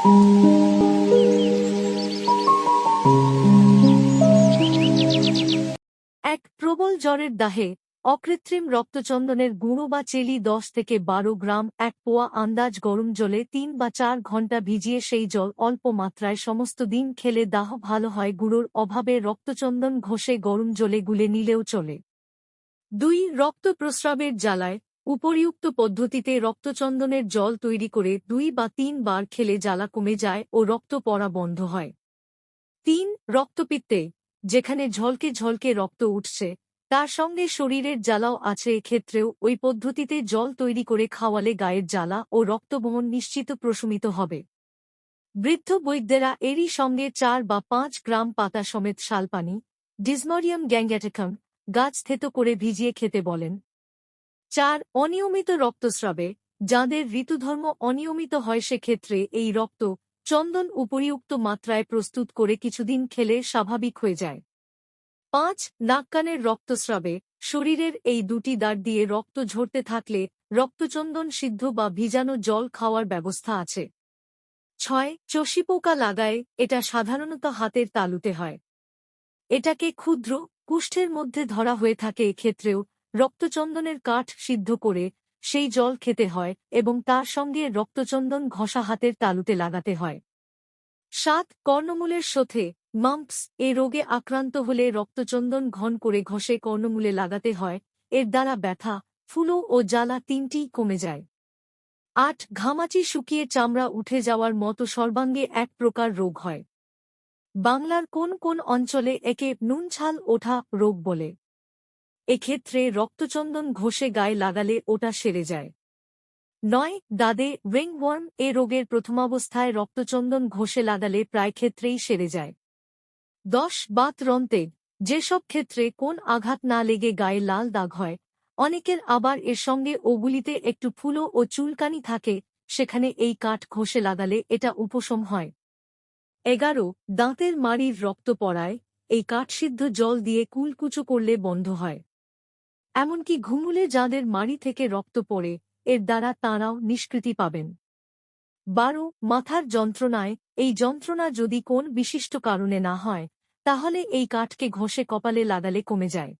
এক প্রবল জ্বরের দাহে অকৃত্রিম রক্তচন্দনের গুঁড়ো বা চেলি দশ থেকে বারো গ্রাম, এক পোয়া আন্দাজ গরম জলে তিন বা চার ঘণ্টা ভিজিয়ে সেই জল অল্প মাত্রায় সমস্ত দিন খেলে দাহ ভালো হয়, গুঁড়োর অভাবে রক্তচন্দন ঘষে গরম জলে গুলে নিলেও চলে। দুই রক্ত প্রস্রাবের জ্বালায় উপরিউক্ত পদ্ধতিতে রক্তচন্দনের জল তৈরি করে দুই বা তিন বার খেলে জ্বালা কমে যায় ও রক্ত পড়া বন্ধ হয়। তিন, রক্তপিত্তে, যেখানে ঝলকে ঝলকে রক্ত উঠছে, তার সঙ্গে শরীরের জ্বালাও আছে এক্ষেত্রেও ওই পদ্ধতিতে জল তৈরি করে খাওয়ালে গায়ের জ্বালা ও রক্তবহন নিশ্চিত প্রশমিত হবে। বৃদ্ধ বৈদ্যেরা এরই সঙ্গে চার বা পাঁচ গ্রাম পাতা সমেত শালপানি ডিজমরিয়াম গ্যাঙ্গ্যাটেকাম গাছ থেতো করে ভিজিয়ে খেতে বলেন। চার অনিয়মিত রক্তস্রাবে, যাঁদের ঋতুধর্ম অনিয়মিত হয় সেক্ষেত্রে এই রক্ত চন্দন উপরিউক্ত মাত্রায় প্রস্তুত করে কিছুদিন খেলে স্বাভাবিক হয়ে যায়। পাঁচ, নাককানের রক্তস্রাবে, শরীরের এই দুটি দাঁড় দিয়ে রক্ত ঝরতে থাকলে রক্তচন্দন সিদ্ধ বা ভিজানো জল খাওয়ার ব্যবস্থা আছে। ছয়, চষি পোকা লাগায়, এটা সাধারণত হাতের তালুতে হয়। এটাকে ক্ষুদ্র, কুষ্ঠের মধ্যে ধরা হয়ে থাকে এক্ষেত্রেও রক্তচন্দনের কাঠ সিদ্ধ করে সেই জল খেতে হয় এবং তার সঙ্গে রক্তচন্দন ঘষা হাতের তালুতে লাগাতে হয়। সাত কর্ণমূলের সাথে মাম্পস এ রোগে আক্রান্ত হলে রক্তচন্দন ঘন করে ঘষে কর্ণমূলে লাগাতে হয়, এর দ্বারা ব্যথা, ফুলো ও জ্বালা তিনটিই কমে যায়। আট ঘামাচি শুকিয়ে চামড়া উঠে যাওয়ার মতো সর্বাঙ্গে এক প্রকার রোগ হয়। বাংলার কোন কোন অঞ্চলে একে নুনছাল ওঠা রোগ বলে? এক্ষেত্রে রক্তচন্দন ঘষে গায়ে লাগালে ওটা সেরে যায়। নয় দাদে রিংওয়ার্ম এ রোগের প্রথমাবস্থায় রক্তচন্দন ঘষে লাগালে প্রায় ক্ষেত্রেই সেরে যায়। দশ, বাত রন্তে যেসব ক্ষেত্রে কোন আঘাত না লেগে গায়ে লাল দাগ হয়, অনেকের আবার এর সঙ্গে ওগুলিতে একটু ফুলো ও চুলকানি থাকে, সেখানে এই কাঠ ঘষে লাগালে এটা উপশম হয়। এগারো, দাঁতের মাড়ির রক্ত পড়ায়, এই কাঠসিদ্ধ জল দিয়ে কুলকুচো করলে বন্ধ হয়। এমনকি ঘুমুলে যাঁদের মাড়ি থেকে রক্ত পড়ে, এর দ্বারা তাঁরাও নিষ্কৃতি পাবেন। বারো, মাথার যন্ত্রণায়, এই যন্ত্রণা যদি কোন বিশিষ্ট কারণে না হয়, তাহলে এই কাঠকে ঘষে কপালে লাগালে কমে যায়।